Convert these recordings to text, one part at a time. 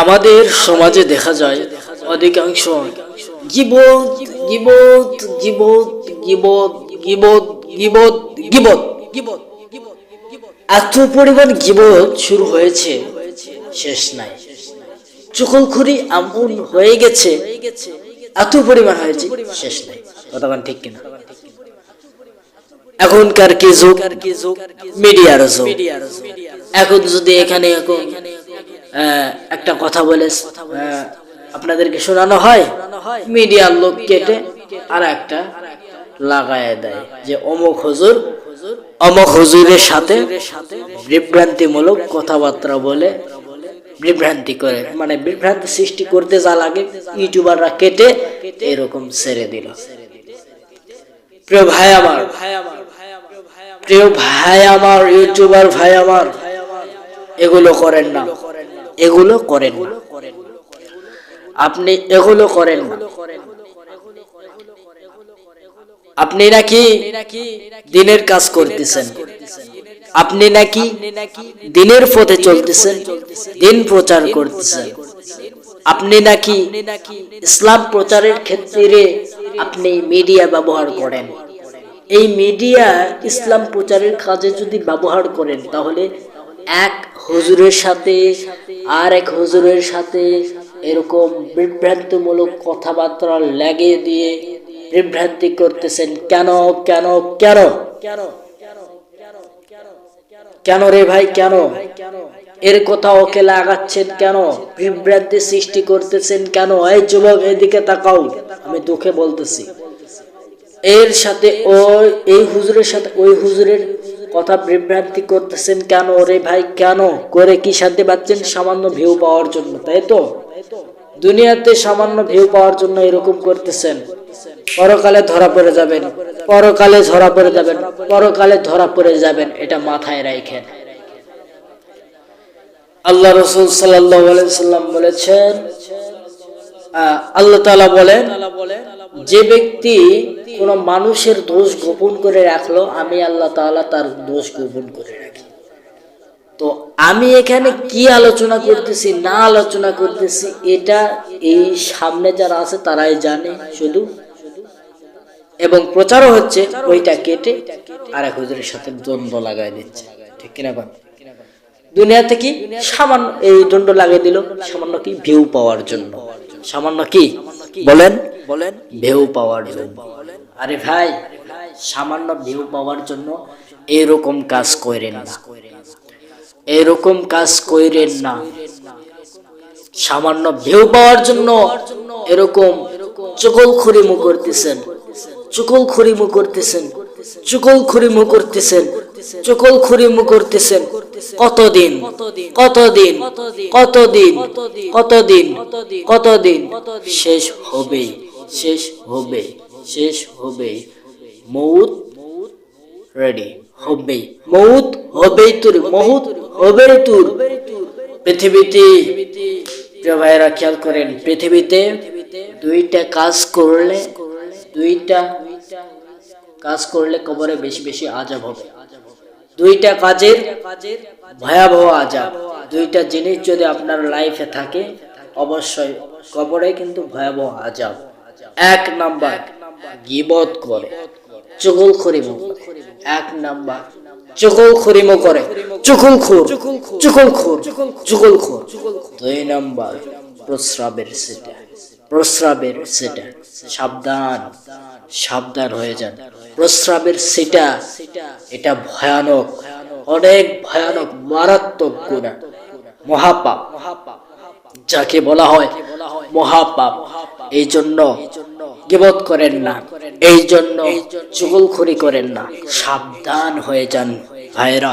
আমাদের সমাজে দেখা যায় অধিকাংশ গিবত গিবত গিবত গিবত গিবত গিবত গিবত। এত পরিমাণ গিবত শুরু হয়েছে, শেষ নাই। চুকলখুরি এমন হয়ে গেছে, এত পরিমাণ হয়েছে, শেষ নাই। কতক্ষণ ঠিক কিনা? এখনকার কি যুগ মিডিয়ার যুগ। এখন যদি এখানে এখন একটা কথা বলে আপনাদেরকে শোনানো হয়? মিডিয়ার লোক কেটে আর একটা লাগায় দেয় যে অমুক হুজুর, অমুক হুজুরের সাথে বিভ্রান্তিমূলক কথাবার্তা বলে, বিভ্রান্তি করে। মানে বিভ্রান্তি সৃষ্টি করতে যা লাগে, ইউটিউবাররা কেটে এরকম ছেড়ে দিল। প্রিয় ভাই আমার, প্রিয় ভাই আমার, ইউটিউবার ভাই আমার, এগুলো করেন না। এগুলো করেন আপনি এগুলো করেন আপনি নাকি দিনের কাজ করতেছেন। আপনি নাকি দিনের পথে চলতেছেন, দিন প্রচার করতেছেন। আপনি নাকি ইসলাম প্রচারের ক্ষেত্রে আপনি মিডিয়া ব্যবহার করেন। এই মিডিয়া ইসলাম প্রচারের কাজে যদি ব্যবহার করেন, তাহলে এক হুজুরের সাথে আর এক হুজুরের সাথে এরকম বিভ্রান্তিমূলক কথাবার্তা লাগিয়ে দিয়ে বিভ্রান্তি করতেছেন। কেন কেন কেন? কেন কেন রে ভাই, কেন? এর কথা ওকে লাগাচ্ছেন কেন? বিভ্রান্তি সৃষ্টি করতেছেন কেন? এই যুবক, এদিকে তাকাও, আমি দুঃখে বলতেছি। এর সাথে ওই, এই হুজুরের সাথে, ওই হুজুরের কথা বিভ্রান্তি করতেছেন কেন রে ভাই? কেন? করে কি শান্তি পাচ্ছেন সামান্য ভিউ পাওয়ার জন্য, তাই তো? দুনিয়াতে সামান্য ভিউ পাওয়ার জন্য এরকম করতেছেন। পরকালে ধরা পড়ে যাবেন, পরকালে ধরা পড়ে যাবেন, পরকালে ধরা পড়ে যাবেন, এটা মাথায় রাখেন আল্লাহ রসুল সাল্লাম বলেছেন আল্লাহ তালা বলেন, যে ব্যক্তি কোন মানুষের দোষ গোপন করে রাখল আমি আল্লাহ তাআলা তার দোষ গোপন করে রাখি। তো আমি এখানে কি আলোচনা করতেছি না আলোচনা করতেছি এটা এই সামনে যারা আছে তারাই জানে শুধু। এবং প্রচারও হচ্ছে ওইটা কেটে আর এক হুজুরের সাথে দ্বন্দ্ব লাগাই দিচ্ছে। ঠিক কিনা বল দুনিয়াতে কি সামান্য এই দণ্ড লাগিয়ে দিল সামান্য কি ভিউ পাওয়ার জন্য। সামান্য কি? বলেন। বলেন। ভিউ পাওয়ার জন্য। আরে ভাই, সামান্য ভিউ পাওয়ার জন্য এরকম কাজ করেন না। এরকম কাজ কইরেন না। সামান্য ভিউ পাওয়ার জন্য এরকম চকল খড়িমু করতেছেন চকল খড়িমু করতেছেন চকল খড়িমু করতেছেন চকল খড়িমু করতেছেন। কতদিন? কতদিন? কতদিন? কতদিন? কতদিন? শেষ হবে শেষ হবে শেষ হবে। মৌত রেডি হবে। মৌত হবেই তোর মহুত হবে তোর। পৃথিবীতে ভাইরা খেয়াল করেন, পৃথিবীতে দুইটা কাজ করলে, দুইটা কাজ করলে কবরে বেশি বেশি আজাব হবে। দুইটা কাজের ভয়াবহ আজাব। দুইটা জিনিস যদি আপনার লাইফে থাকে, অবশ্যই কবরে কিন্তু ভয়াবহ আজাব। এক নাম্বার গিবত করে, চুগল খরিমু এক নাম্বার চুগল খরিমু করে চুকুল খুর চুকুল খুর চুকুল খুর। দুই নাম্বার প্রস্রাবের সেটা প্রস্রাবের সেটা। সাবধান সাবধান হয়ে যান। প্রস্রাবের সেটা, এটা ভয়ানক, অনেক ভয়ানক, মারাত্মক গুণা মহাপাপ মহাপাপ, যাকে বলা হয় মহাপাপ। এই জন্য গিবত করেন না। এই জন্য চুগলখড়ি করেন না। সাবধান হয়ে যান। ভাইরা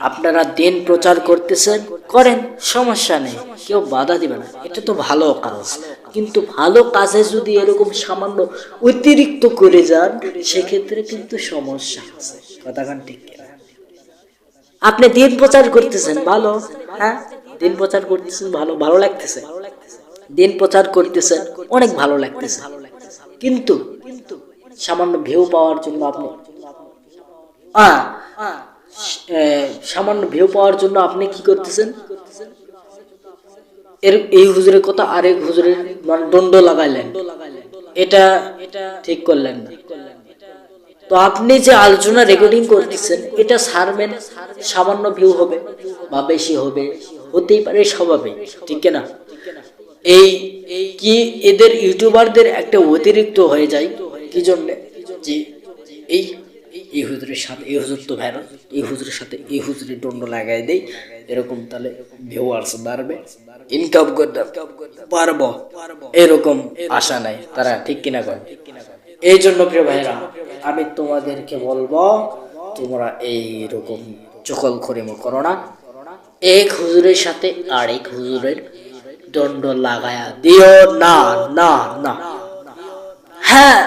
আপনারা দিন প্রচার করতেছেন, করেন, সমস্যা নেই। কেউ বাধা দিবে না। এটা তো ভালো কাজ। কিন্তু ভালো কাজে যদি এরকম সামান্য অতিরিক্ত করে যান, সেক্ষেত্রে কিন্তু সমস্যা আছে। কথাখান ঠিক আপনি দিন প্রচার করতেছেন, ভালো হ্যাঁ? দিন প্রচার করতেছেন, ভালো ভালো লাগতেছে। দিন প্রচার করতেছেন অনেক ভালো লাগতেছে। কিন্তু সামান্য ভিউ পাওয়ার জন্য আপনি সামান্য ভিউ পাওয়ার জন্য আপনি কি করতেছেন? এর, এই হুজুরের কথা আরেক হুজুরের মানে দণ্ড লাগাইলেন। এটা ঠিক করলেন না। তো আপনি যে আলোচনা রেকর্ডিং করতেছেন, এটা সারবেন সামান্য ভিউ হবে বা বেশি হবে, হতেই পারে স্বভাবে, ঠিক না এই কি এদের ইউটিউবারদের একটা অতিরিক্ত হয়ে যায়? কি জন্য? যে এই এই হুজুরের সাথে, এই হুজুর তো ভ্যারো এই হুজুরের সাথে এই হুজুরের দণ্ড লাগাই দেই, এরকম তাহলে ভিউয়ার্স বাড়বে ইনকাম করতে পারব, এরকম আশা নাই, তারা ঠিক কিনা করে এই জন্য প্রিয় ভাইরা আমি তোমাদেরকে বলব, তোমরা এই রকম চকল খরিমো করো না। এক হুজুরের সাথে আরেক হুজুরের দণ্ড লাগায়া দিও না না না। হ্যাঁ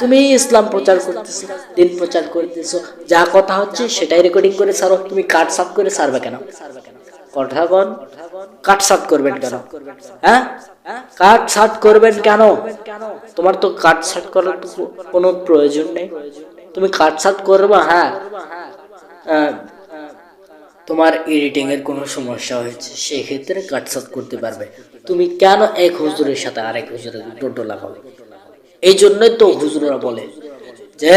তুমি ইসলাম প্রচার করতেছো, দিন প্রচার করতেছো, যা কথা হচ্ছে সেটাই রেকর্ডিং করে সারো, তুমি কাট সাট করে সারবে কেন? কথা কন কাট সাট করবেন কেন? হ্যাঁ? কাট সাট করবেন কেন? তোমার তো কাট সাট করার কোনো প্রয়োজন নেই। তুমি কাট সাট করবা হ্যাঁ? তোমার এডিটিং এর কোনো সমস্যা হয়েছে সেই ক্ষেত্রে কাটসাট করতে পারবে। তুমি কেন এক হুজুরের সাথে আরেক হুজুরের টোটো লাগাবে এই জন্যই তো হুজুররা বলে যে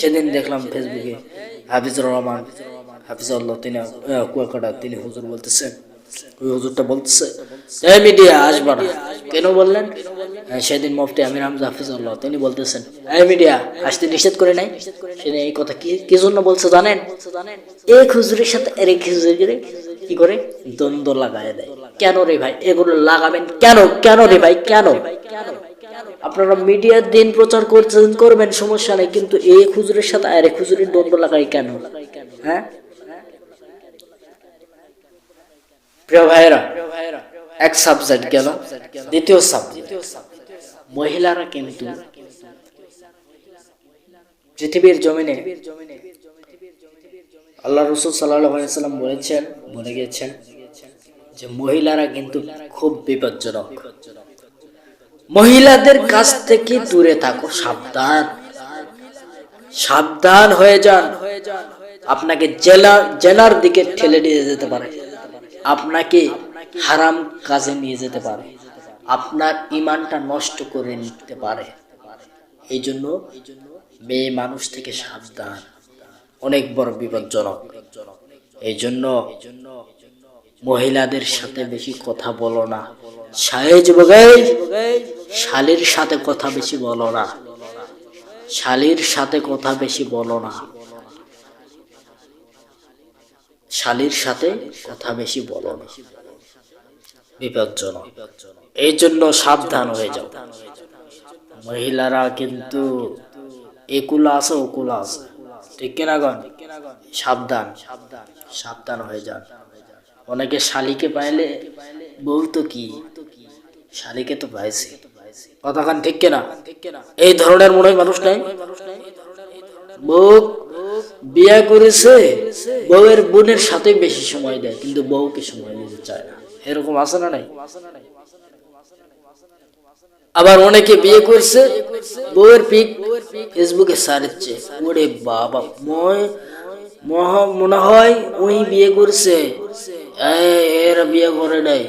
সেদিন দেখলাম ফেসবুকে হাফিজুর রহমান হাফিজুল্লাহ তিনি কুয়াকাটা তিনি হুজুর বলতেছেন ওই হুজুরটা বলতেছে, এই মিডিয়া আসবা না। কেন বললেন? সেদিন মুফতি আমির হামজা হাফিজুল্লাহ, তিনি বলতেছেন, এই মিডিয়া, আসতে নিষেধ করে নাই? সেদিন এই কথা কি কি জন্য বলছে জানেন? এক হুজুরের সাথে আরেক হুজুরের কি করে? দ্বন্দ্ব লাগায় দেয়। কেন রে ভাই? এগুলো লাগাবেন কেন? কেন রে ভাই? কেন? আপনারা মিডিয়ার দিন প্রচার করছেন, করবেন, সমস্যা নেই, কিন্তু এই হুজুরের সাথে আরেক হুজুরের দ্বন্দ্ব লাগাই কেন? হ্যাঁ? প্রিয় ভাইয়েরা, এক সাবজেক্ট গেল, দ্বিতীয় সাবজেক্ট মহিলারা কিন্তু পৃথিবীর জমিনে আল্লাহ রসুল সাল্লাম বলেছেন, বলে গিয়েছেন যে মহিলারা কিন্তু খুব বিপজ্জনক। মহিলাদের কাছ থেকে দূরে থাকো, সাবধান। সাবধান হয়ে যান। আপনাকে জেলা, জেলার দিকে ঠেলে নিয়ে যেতে পারে। আপনাকে হারাম কাজে নিয়ে যেতে পারে। আপনার ইমানটা নষ্ট করে নিতে পারে। এই জন্য মেয়ে মানুষ থেকে সাবধান। অনেক বড় বিপজ্জনক। এই জন্য মহিলাদের সাথে বেশি কথা বলো না। সাহেজ বগাই। শালির সাথে কথা বেশি বলো না। শালির সাথে কথা বেশি বলো না। শালির সাথে কথা বেশি বলো না। বিপজ্জনক। এই জন্য সাবধান হয়ে যাও। মহিলারা কিন্তু একুলা আছে ওকুলা আছে। ঠিক সাবধান সাবধান হয়ে যান। অনেকে শালিকে পাইলে তো কি, শালিকে তো পাইছি। কথাখান ঠিক কিনা? এই ধরনের মনে মানুষ নাই? বউ বিয়ে করেছে, বউয়ের বোনের সাথে বেশি সময় দেয়, কিন্তু বউকে সময় দিতে চায় না। এরকম আছে না নাই? আবার অনেকে বিয়ে করছে, বউয়ের পিক ফেসবুকে সারছে ওরে বাবা, মই মনে হয় ওই বিয়ে করছে। এরা বিয়ে করে নাই।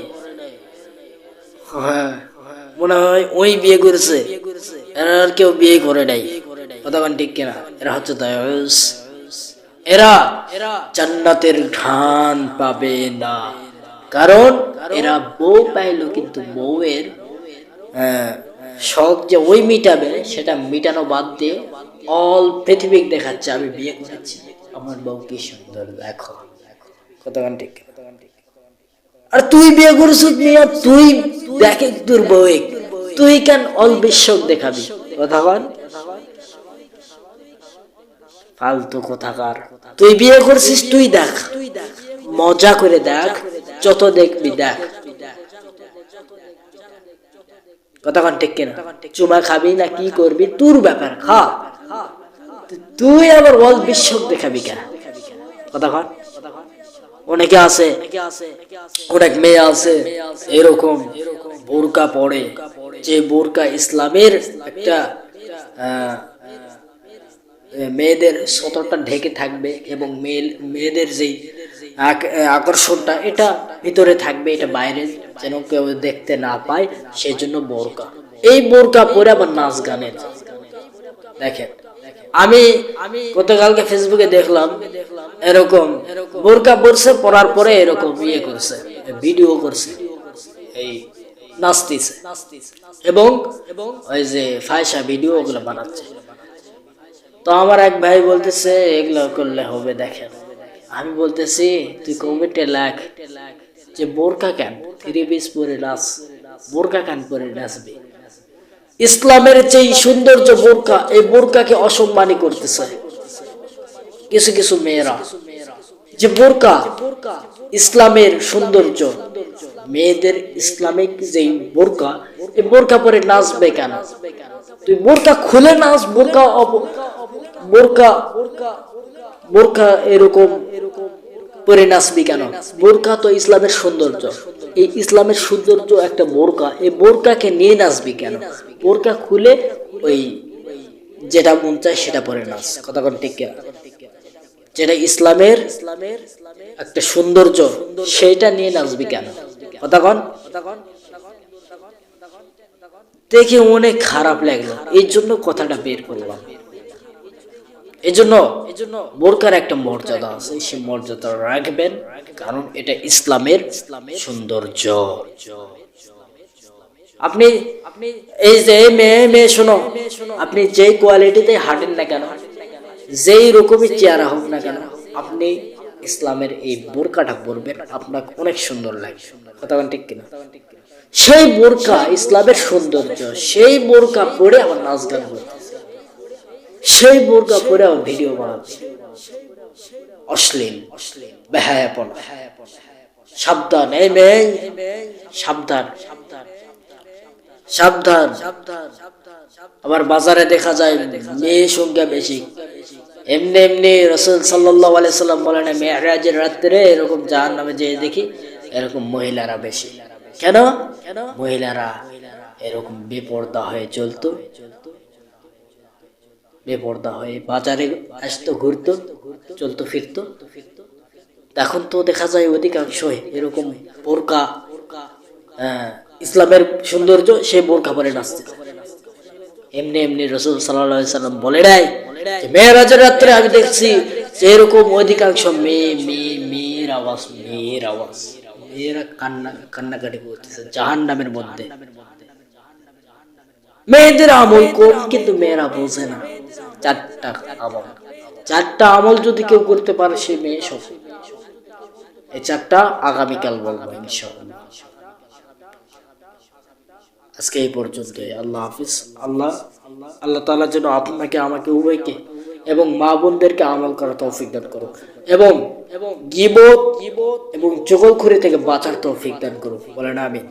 হ্যাঁ মনে হয় ওই বিয়ে করেছে। এরা আর কেউ বিয়ে করে নাই। কথা ঠিক কিনা? এরা হচ্ছে দায়স এরা জান্নাতের ঘ্রাণ পাবে না। কারণ এরা বউ পাইলো, কিন্তু বউয়ের শখ যে ওই মিটাবে, সেটা মিটানো বাদ দিয়ে অল পৃথিবী দেখাচ্ছে, আমি বিয়ে করেছি। আমার বউ কি সুন্দর, দেখো। কতক্ষণ ঠিক। আর তুই বিয়ে করেছিস মিয়া, তুই দেখে তোর বউ তুই কেন অল বিশ্বক দেখাবি? কথা বল ফালতু কোথাকার। তুই বিয়ে করছিস, তুই দেখ। মজা করে দেখ, যত দেখবি দেখ। কতক্ষণ ঠিক কিনা? চুমা খাবি না কি করবি? তোর ব্যাপার খা। তুই আবার অল বিশ্বক দেখাবি কেন কতক্ষণ? অনেকে আছে অনেক মেয়ে আছে এরকম বোরকা পড়ে। যে বোরকা ইসলামের একটা মেয়েদের সতরটা ঢেকে থাকবে এবং মেয়ে মেয়েদের যেই আকর্ষণটা এটা ভিতরে থাকবে, এটা বাইরে যেন কেউ দেখতে না পায় সেই জন্য বোরকা। এই বোরকা পরে আবার নাচ গানের। দেখেন, আমি গতকালকে ফেসবুকে দেখলাম, এরকম বোরকা পরছে, পরার পরে এরকম ইয়ে করছে, ভিডিও করছে, এই নাচতেছে। এবং এবং ওই যে ফায়সা ভিডিও ওগুলো বানাচ্ছে। তো আমার এক ভাই বলতেছে, এগুলো করলে হবে, দেখেন। আমি বলতেছি, তুই কমিটে লাখ। যে বোরকা কেন? থ্রি পিস পরে নাচ। বোরকা কেন পরে নাচবে? ইসলামের যে সৌন্দর্য বোরকা, এই বোরকাকে অসম্মানী করতেছে। কিছু কিছু মেয়েরা। যে বোরকা, ইসলামের সৌন্দর্য। মেয়েদের ইসলামিক যে বোরকা, এই বোরকা পরে নাচবে কেন? তুই বোরকা খুলে নাচ, বোরকা বোরকা বোরকা এরকম পরে নাচবি কেন? বোরকা তো ইসলামের সৌন্দর্য। এই ইসলামের সৌন্দর্য একটা বোরকা এই বোরকাকে নিয়ে নাচবি কেন? বোরকা খুলে ওই যেটা মন চায় সেটা পরে নাচ। কথা কোন ঠিক? যেটা ইসলামের ইসলামের একটা সৌন্দর্য, সেটা নিয়ে নাচবি কেন? কথা কন। দেখে অনেক খারাপ লাগল। এই জন্য কথাটা বের করলাম। এই জন্য এই জন্য বোরকার একটা মর্যাদা আছে, সেই মর্যাদা রাখবেন, কারণ এটা ইসলামের সৌন্দর্য। আপনি আপনি এই যে মেয়ে মেয়ে শোনো, আপনি যেই কোয়ালিটিতে হাঁটেন না কেন, যেই রকমই চেহারা হোক না কেন, আপনি ইসলামের এই বোরকাটা পরবেন, আপনাকে অনেক সুন্দর লাগে কথা ঠিক কিনা? সেই বোরকা ইসলামের সৌন্দর্য, সেই বোরকা পরে আমার নাচ গান করতে সেই বোরকা পরে আমার ভিডিও অশ্লীল, বেহায়াপন, সাবধান, এই মেয়ে, সাবধান সাবধান। বাজারে দেখা যায় মেয়ে সংখ্যা বেশি। এমনি এমনি রসুল সাল্লাহ সাল্লাম বলেন মেয়েরাজের রাত্রে এরকম যার নামে যে দেখি, এরকম মহিলারা বেশি। কেন কেন? মহিলারা এরকম বেপর্দা হয়ে চলতো। বেপর্দা হয়ে। বাজারে আসতো, ঘুরতো, চলতো, ফিরতো। এখন তো দেখা যায় অধিকাংশ এরকম বোরকা ইসলামের সৌন্দর্য সে বোরকা পরে নাচতে এমনি এমনি রসুল সাল্লাহ সাল্লাম বলে নাই মেয়েরাজের রাত্রে আমি দেখছি যে এরকম অধিকাংশ মেয়ে মেয়ে, মেয়ের আওয়াজ মেয়ের আওয়াজ। মেয়েরা কান্না, কান্নাকাটি করতেছে জাহান নামের মধ্যে। মেয়েদের আমল কম কিন্তু মেয়েরা বোঝে না। চারটা আমল। চারটা আমল যদি কেউ করতে পারে, সে মেয়ে সফল। এই চারটা আগামীকাল বলব আজকে এই পর্যন্ত আল্লাহ হাফিজ। আল্লাহ আল্লাহ তাআলা যেন আপনাকে, আমাকে, উভয়কে এবং মা বোনদেরকে আমল করার তৌফিক দান করুক এবং এবং গিবত এবং চগলখুরি থেকে বাঁচার তৌফিক দান করুক। বলেন আমিন।